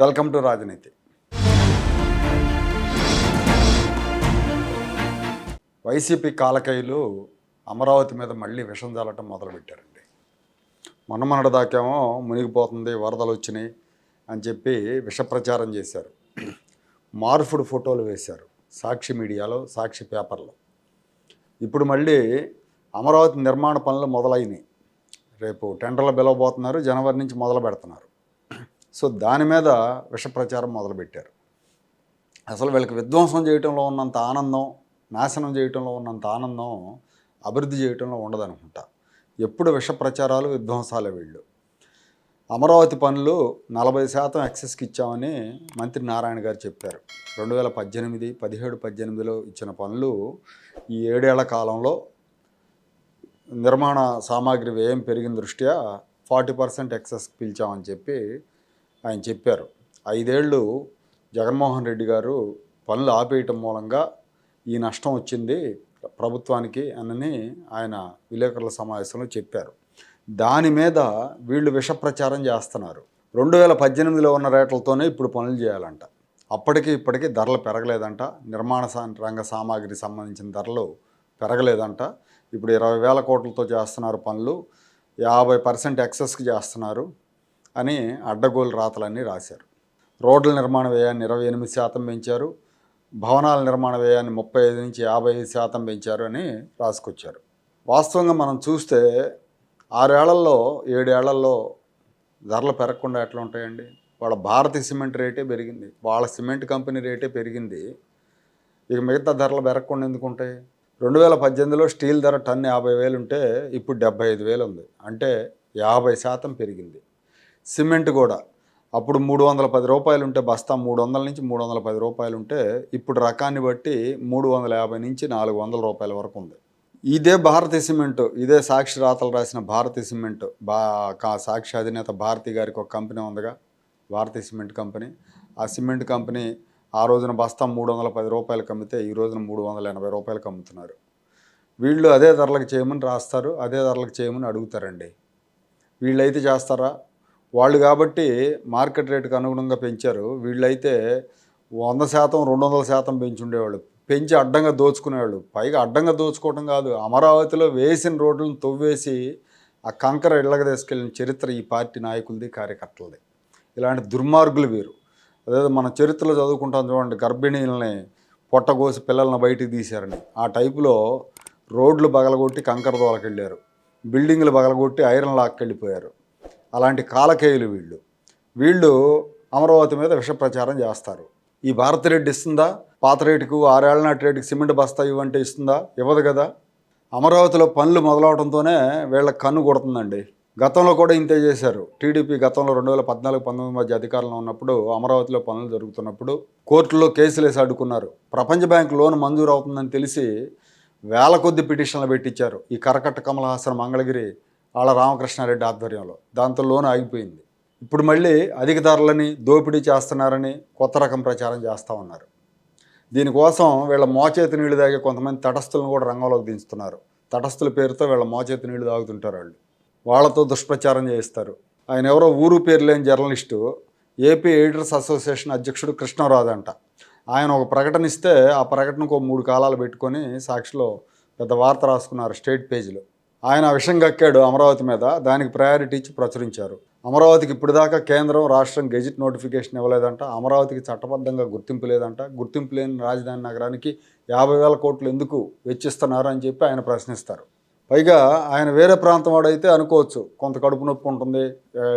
Welcome to Rajneeti. YCP కాలకైలు అమరావతి మీద మళ్ళీ విషం చల్లటం మొదలుపెట్టారండి. మొన్న దాకేమో మునిగిపోతుంది వరదలు వచ్చినాయి అని చెప్పి విష ప్రచారం చేశారు. మార్ఫుడ్ ఫోటోలు వేశారు సాక్షి మీడియాలో సాక్షి పేపర్లో. ఇప్పుడు మళ్ళీ అమరావతి నిర్మాణ పనులు మొదలైనవి రేపు టెండర్లు పిలవబోతున్నారు జనవరి నుంచి మొదలు పెడుతున్నారు. సో దాని మీద విష ప్రచారం మొదలుపెట్టారు. అసలు వీళ్ళకి విధ్వంసం చేయటంలో ఉన్నంత ఆనందం నాశనం చేయటంలో ఉన్నంత ఆనందం అభివృద్ధి చేయటంలో ఉండదనుకుంటా. ఎప్పుడు విష ప్రచారాలు విధ్వంసాలే వీళ్ళు. అమరావతి పనులు నలభై శాతం ఎక్సెస్కి ఇచ్చామని మంత్రి నారాయణ గారు చెప్పారు. రెండు వేల పద్దెనిమిది పదిహేడు పద్దెనిమిదిలో ఇచ్చిన పనులు ఈ ఏడేళ్ళ కాలంలో నిర్మాణ సామాగ్రి వ్యయం పెరిగిన దృష్ట్యా ఫార్టీ పర్సెంట్ ఎక్సెస్కి పిలిచామని చెప్పి ఆయన చెప్పారు. ఐదేళ్ళు జగన్మోహన్ రెడ్డి గారు పనులు ఆపేయటం మూలంగా ఈ నష్టం వచ్చింది ప్రభుత్వానికి అనని ఆయన విలేకరుల సమావేశంలో చెప్పారు. దాని మీద వీళ్ళు విష ప్రచారం చేస్తున్నారు. రెండు వేల పద్దెనిమిదిలో ఉన్న రేట్లతోనే ఇప్పుడు పనులు చేయాలంట. అప్పటికి ఇప్పటికీ ధరలు పెరగలేదంట. నిర్మాణ సా- రంగ సామాగ్రి సంబంధించిన ధరలు పెరగలేదంట. ఇప్పుడు ఇరవై వేల కోట్లతో చేస్తున్నారు పనులు. యాభై పర్సెంట్ ఎక్సెస్కి చేస్తున్నారు. అని అడ్డగోలు రాతలన్నీ రాశారు. రోడ్ల నిర్మాణ వ్యయాన్ని ఇరవై ఎనిమిది శాతం పెంచారు. భవనాల నిర్మాణ వ్యయాన్ని ముప్పై ఐదు నుంచి యాభై ఐదు శాతం పెంచారు అని రాసుకొచ్చారు. వాస్తవంగా మనం చూస్తే ఆరేళ్ళలో ఏడేళ్ళలో ధరలు పెరగకుండా ఎట్లా ఉంటాయండి? వాళ్ళ భారతీయ సిమెంట్ రేటే పెరిగింది. వాళ్ళ సిమెంట్ కంపెనీ రేటే పెరిగింది. ఇక మిగతా ధరలు పెరగకుండా ఎందుకు ఉంటాయి? రెండు వేల పద్దెనిమిదిలో స్టీల్ ధర టన్ యాభై వేలు ఉంటే ఇప్పుడు డెబ్బై ఐదు వేలు ఉంది. అంటే యాభై శాతం పెరిగింది. సిమెంట్ కూడా. అప్పుడు మూడు వందల పది రూపాయలు ఉంటే బస్తా మూడు వందల నుంచి మూడు వందల పది రూపాయలు ఉంటే ఇప్పుడు రకాన్ని బట్టి మూడు వందల యాభై నుంచి నాలుగు వందల రూపాయల వరకు ఉంది. ఇదే భారతీయ సిమెంట్ ఇదే సాక్షి రాతలు రాసిన భారతీయ సిమెంట్. బా కా సాక్షి అధినేత భారతి గారికి ఒక కంపెనీ ఉందిగా భారతీయ సిమెంట్ కంపెనీ. ఆ సిమెంట్ కంపెనీ ఆ రోజున బస్తా మూడు వందల పది రూపాయలకు అమ్మితే ఈ రోజున మూడు వందల ఎనభై రూపాయలకు అమ్ముతున్నారు. వీళ్ళు అదే ధరలకు చేయమని రాస్తారు అదే ధరలకు చేయమని అడుగుతారండి. వీళ్ళైతే చేస్తారా? వాళ్ళు కాబట్టి మార్కెట్ రేటుకు అనుగుణంగా పెంచారు. వీళ్ళైతే వంద శాతం రెండు వందల శాతం పెంచి ఉండేవాళ్ళు పెంచి అడ్డంగా దోచుకునేవాళ్ళు. పైగా అడ్డంగా దోచుకోవడం కాదు. అమరావతిలో వేసిన రోడ్లను తవ్వేసి ఆ కంకర ఇళ్ళకి తీసుకెళ్ళిన చరిత్ర ఈ పార్టీ నాయకులది కార్యకర్తలది. ఇలాంటి దుర్మార్గులు వీరు. అదే మన చరిత్రలో చదువుకుంటాం చూడండి గర్భిణీలని పొట్టగోసి పిల్లల్ని బయటికి తీశారని. ఆ టైపులో రోడ్లు బగలగొట్టి కంకర దోలకెళ్ళారు బిల్డింగ్లు బగలగొట్టి ఐరన్ లాక్కెళ్ళిపోయారు. అలాంటి కాలకేయులు వీళ్ళు. వీళ్ళు అమరావతి మీద విష ప్రచారం చేస్తారు. ఈ భారతిరెడ్డి ఇస్తుందా? పాత రేటుకు ఆరేళ్ళ నాటి రేటుకి సిమెంట్ బస్తా ఇవ్వంటే ఇస్తుందా? ఇవ్వదు కదా. అమరావతిలో పనులు మొదలవడంతోనే వీళ్ళ కన్ను కొడుతుందండి. గతంలో కూడా ఇంతే చేశారు. టీడీపీ గతంలో రెండు వేల పద్నాలుగు పంతొమ్మిది మధ్య అధికారంలో ఉన్నప్పుడు అమరావతిలో పనులు జరుగుతున్నప్పుడు కోర్టులో కేసులు వేసి అడ్డుకున్నారు. ప్రపంచ బ్యాంక్ లోన్ మంజూరు అవుతుందని తెలిసి వేల కొద్ది పిటిషన్లు పెట్టించారు. ఈ కరకట్ట కమలహాసన్ మంగళగిరి వాళ్ళ రామకృష్ణారెడ్డి ఆధ్వర్యంలో. దాంతో లోన్ ఆగిపోయింది. ఇప్పుడు మళ్ళీ అధిక ధరలని దోపిడీ చేస్తున్నారని కొత్త రకం ప్రచారం చేస్తూ ఉన్నారు. దీనికోసం వీళ్ళ మోచేతి నీళ్ళు తాగే కొంతమంది తటస్థులను కూడా రంగంలోకి దించుతున్నారు. తటస్థుల పేరుతో వీళ్ళ మోచేతి నీళ్ళు తాగుతుంటారు వాళ్ళు. వాళ్ళతో దుష్ప్రచారం చేయిస్తారు. ఆయన ఎవరో ఊరు పేరు లేని జర్నలిస్టు ఏపీ ఎడిటర్స్ అసోసియేషన్ అధ్యక్షుడు కృష్ణరాజు అంట ఆయన ఒక ప్రకటన ఇస్తే ఆ ప్రకటనకు మూడు కాలాలు పెట్టుకొని సాక్షిలో పెద్ద వార్త రాసుకున్నారు స్టేట్ పేజీలో. ఆయన విషం గక్కాడు కక్కాడు అమరావతి మీద. దానికి ప్రయారిటీ ఇచ్చి ప్రచురించారు. అమరావతికి ఇప్పటిదాకా కేంద్రం రాష్ట్రం గెజిట్ నోటిఫికేషన్ ఇవ్వలేదంట. అమరావతికి చట్టబద్ధంగా గుర్తింపు లేదంట. గుర్తింపు లేని రాజధాని నగరానికి యాభై వేల కోట్లు ఎందుకు వెచ్చిస్తున్నారు అని చెప్పి ఆయన ప్రశ్నిస్తారు. పైగా ఆయన వేరే ప్రాంతం వాడైతే అనుకోవచ్చు. కొంత కడుపు నొప్పి ఉంటుంది.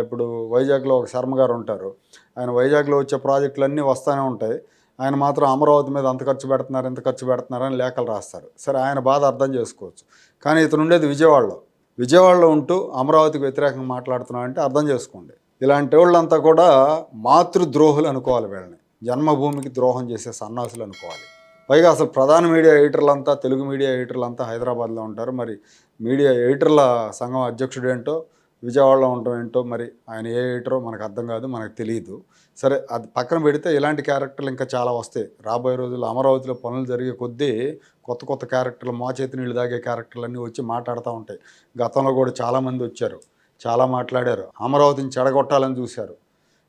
ఇప్పుడు వైజాగ్లో ఒక శర్మ గారు ఉంటారు. ఆయన వైజాగ్లో వచ్చే ప్రాజెక్టులన్నీ వస్తూనే ఉంటాయి. ఆయన మాత్రం అమరావతి మీద అంత ఖర్చు పెడుతున్నారు ఎంత ఖర్చు పెడుతున్నారు అని లేఖలు రాస్తారు. సరే ఆయన బాధ అర్థం చేసుకోవచ్చు. కానీ ఇతను ఉండేది విజయవాడలో. విజయవాడలో ఉంటూ అమరావతికి వ్యతిరేకంగా మాట్లాడుతున్నా అంటే అర్థం చేసుకోండి. ఇలాంటి వాళ్ళంతా కూడా మాతృద్రోహులు అనుకోవాలి వీళ్ళని. జన్మభూమికి ద్రోహం చేసే సన్నాసులు అనుకోవాలి. పైగా అసలు ప్రధాన మీడియా ఎడిటర్లంతా తెలుగు మీడియా ఎడిటర్లంతా హైదరాబాద్లో ఉంటారు. మరి మీడియా ఎడిటర్ల సంఘం అధ్యక్షుడు ఏంటో విజయవాడలో ఉండటం ఏంటో మరి ఆయన ఏ ఎడిటరో మనకు అర్థం కాదు మనకు తెలియదు సరే అది పక్కన పెడితే ఇలాంటి క్యారెక్టర్లు ఇంకా చాలా వస్తాయి. రాబోయే రోజుల్లో అమరావతిలో పనులు జరిగే కొద్దీ కొత్త కొత్త క్యారెక్టర్లు మోచేతి నీళ్ళు తాగే క్యారెక్టర్లు అన్నీ వచ్చి మాట్లాడుతూ ఉంటాయి. గతంలో కూడా చాలామంది వచ్చారు చాలా మాట్లాడారు. అమరావతిని చెడగొట్టాలని చూశారు.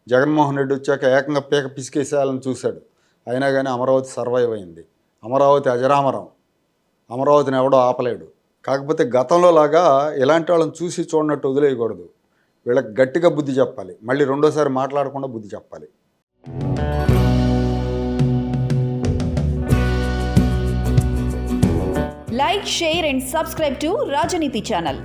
జగన్మోహన్ రెడ్డి వచ్చాక ఏకంగా పీక పిసికేసేయాలని చూశాడు. అయినా కానీ అమరావతి సర్వైవ్ అయింది. అమరావతి అజరామరం. అమరావతిని ఎవడో ఆపలేడు. కాకపోతే గతంలో లాగా ఇలాంటి వాళ్ళని చూసి చూడనట్టు వదిలేయకూడదు. వీళ్ళకి గట్టిగా బుద్ధి చెప్పాలి. మళ్ళీ రెండోసారి మాట్లాడకుండా బుద్ధి చెప్పాలి. Like share and subscribe to Rajneeti channel